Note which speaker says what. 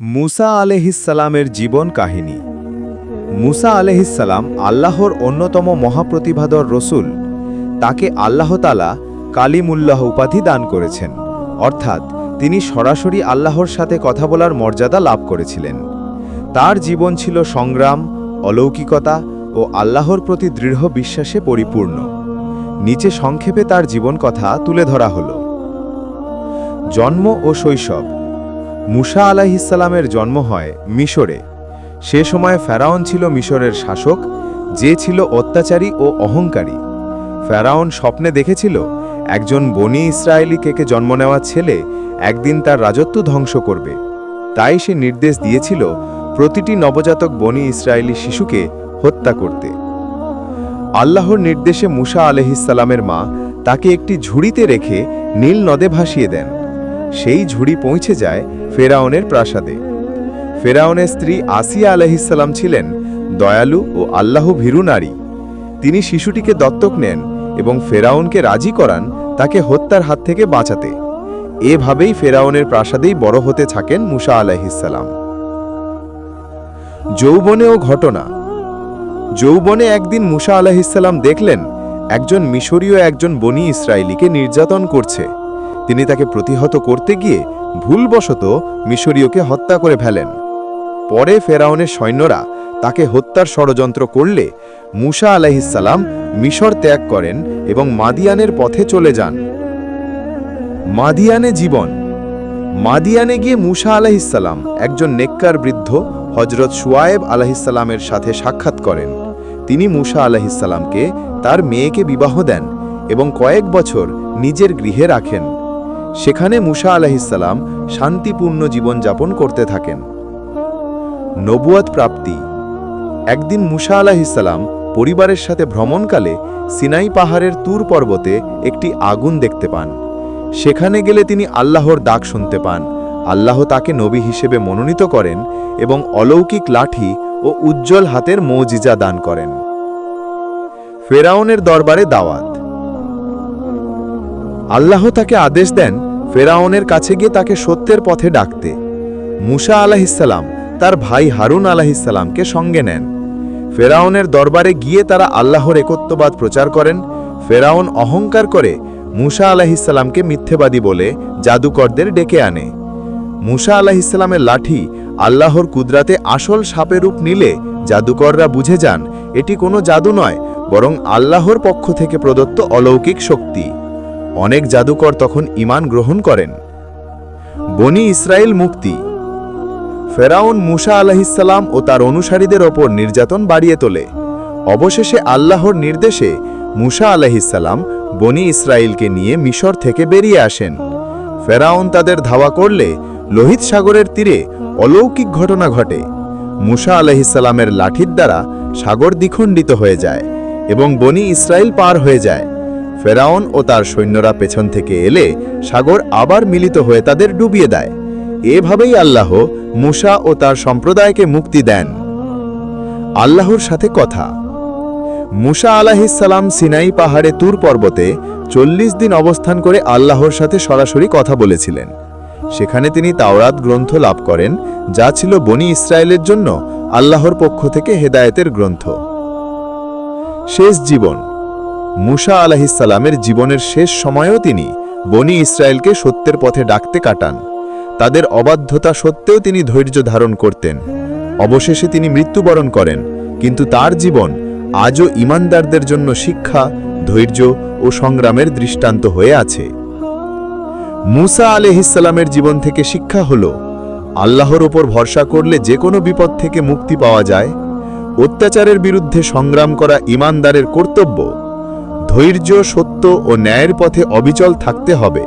Speaker 1: মুসা আলহিসালামের জীবন কাহিনী। মুসা আলহিসাল্লাম আল্লাহর অন্যতম মহাপ্রতিভাধর রসুল। তাকে আল্লাহতালা কালিমুল্লাহ উপাধি দান করেছেন। অর্থাৎ তিনি সরাসরি আল্লাহর সাথে কথা বলার মর্যাদা লাভ করেছিলেন। তার জীবন ছিল সংগ্রাম, অলৌকিকতা ও আল্লাহর প্রতি দৃঢ় বিশ্বাসে পরিপূর্ণ। নিচে সংক্ষেপে তার জীবন কথা তুলে ধরা হল। জন্ম ও শৈশব মুসা আলাহিসাল্লামের জন্ম হয় মিশরে। সে সময় ফেরাউন ছিল মিশরের শাসক, যে ছিল অত্যাচারী ও অহংকারী। ফেরাউন স্বপ্নে দেখেছিল একজন বনি ইসরায়েলি কেকে জন্ম নেওয়া ছেলে একদিন তার রাজত্ব ধ্বংস করবে। তাই সে নির্দেশ দিয়েছিল প্রতিটি নবজাতক বনি ইসরায়েলি শিশুকে হত্যা করতে। আল্লাহর নির্দেশে মুসা আলহিসাল্লামের মা তাকে একটি ঝুড়িতে রেখে নীল নদে ভাসিয়ে দেন। সেই ঝুড়ি পৌঁছে যায় ফেরাউনের প্রাসাদে। ফেরাউনের স্ত্রী আসিয়া আলহিসাল্লাম ছিলেন দয়ালু ও আল্লাহ ভীরু নারী। তিনি শিশুটিকে দত্তক নেন এবং ফেরাউনকে রাজি করান তাকে হত্যার হাত থেকে বাঁচাতে। এভাবেই ফেরাউনের প্রাসাদেই বড় হতে থাকেন মুসা আলাহিসাল্লাম যৌবনে ও ঘটনা। যৌবনে একদিন মুসা আলাহিসাল্লাম দেখলেন, একজন মিশরীয় একজন বনি ইসরায়েলিকে নির্যাতন করছে। তিনি তাকে প্রতিহত করতে গিয়ে ভুলবশত মিশরীয়কে হত্যা করে ফেলেন। পরে ফেরাউনের সৈন্যরা তাকে হত্যার ষড়যন্ত্র করলে মুসা আলাহিসাল্লাম মিশর ত্যাগ করেন এবং মাদিয়ানের পথে চলে যান। মাদিয়ানে জীবন। মাদিয়ানে গিয়ে মুসা আলাহিসাল্লাম একজন নেককার বৃদ্ধ হজরত সুয়ায়েব আলাহিসাল্লামের সাথে সাক্ষাৎ করেন। তিনি মুসা আলাহিসাল্লামকে তার মেয়েকে বিবাহ দেন এবং কয়েক বছর নিজের গৃহে রাখেন। সেখানে মুসা আলাহিসাল্লাম শান্তিপূর্ণ জীবনযাপন করতে থাকেন। নবুয়াত প্রাপ্তি। একদিন মুসা আলাহিসাল্লাম পরিবারের সাথে ভ্রমণকালে সিনাই পাহাড়ের তুর পর্বতে একটি আগুন দেখতে পান। সেখানে গেলে তিনি আল্লাহর ডাক শুনতে পান। আল্লাহ তাকে নবী হিসেবে মনোনীত করেন এবং অলৌকিক লাঠি ও উজ্জ্বল হাতের মৌজিজা দান করেন। ফেরাউনের দরবারে দাওয়াত। আল্লাহ তাকে আদেশ দেন ফেরাউনের কাছে গিয়ে তাকে সত্যের পথে ডাকতে। মুসা আলাহিসাল্লাম তার ভাই হারুন আলাহিসাল্লামকে সঙ্গে নেন। ফেরাউনের দরবারে গিয়ে তারা আল্লাহর একত্ববাদ প্রচার করেন। ফেরাউন অহংকার করে মুসা আলাহিসাল্লামকে মিথ্যেবাদী বলে জাদুকরদের ডেকে আনে। মুসা আলাহিসাল্লামের লাঠি আল্লাহর কুদরাতে আসল সাপের রূপ নিলে জাদুকররা বুঝে যান, এটি কোনো জাদু নয়, বরং আল্লাহর পক্ষ থেকে প্রদত্ত অলৌকিক শক্তি। অনেক জাদুকর তখন ইমান গ্রহণ করেন। বনি ইসরায়েল মুক্তি। ফেরাউন মুসা আলাহিসাল্লাম ও তার অনুসারীদের ওপর নির্যাতন বাড়িয়ে তোলে। অবশেষে আল্লাহর নির্দেশে মুসা আলাহিসাল্লাম বনি ইসরায়েলকে নিয়ে মিশর থেকে বেরিয়ে আসেন। ফেরাউন তাদের ধাওয়া করলে লোহিত সাগরের তীরে অলৌকিক ঘটনা ঘটে। মুসা আলাহিসাল্লামের লাঠির দ্বারা সাগর দ্বিখণ্ডিত হয়ে যায় এবং বনি ইসরায়েল পার হয়ে যায়। ফেরাউন ও তার সৈন্যরা পেছন থেকে এলে সাগর আবার মিলিত হয়ে তাদের ডুবিয়ে দেয়। এভাবেই আল্লাহ মুসা ও তার সম্প্রদায়কে মুক্তি দেন। আল্লাহর সাথে কথা। মুসা আলাহিসাল্লাম সিনাই পাহাড়ে তুর পর্বতে চল্লিশ দিন অবস্থান করে আল্লাহর সাথে সরাসরি কথা বলেছিলেন। সেখানে তিনি তাওরাত গ্রন্থ লাভ করেন, যা ছিল বনি ইসরায়েলের জন্য আল্লাহর পক্ষ থেকে হেদায়েতের গ্রন্থ। শেষ জীবন। মুসা আলাহিসাল্লামের জীবনের শেষ সময়েও তিনি বনি ইসরায়েলকে সত্যের পথে ডাকতে কাটান। তাদের অবাধ্যতা সত্ত্বেও তিনি ধৈর্য ধারণ করতেন। অবশেষে তিনি মৃত্যুবরণ করেন, কিন্তু তার জীবন আজও ইমানদারদের জন্য শিক্ষা, ধৈর্য ও সংগ্রামের দৃষ্টান্ত হয়ে আছে। মুসা আলহিসাল্লামের জীবন থেকে শিক্ষা হল, আল্লাহর ওপর ভরসা করলে যে কোনো বিপদ থেকে মুক্তি পাওয়া যায়, অত্যাচারের বিরুদ্ধে সংগ্রাম করা ইমানদারের কর্তব্য ধৈর্য সত্য ও ন্যায়ের পথে অবিচল থাকতে হবে।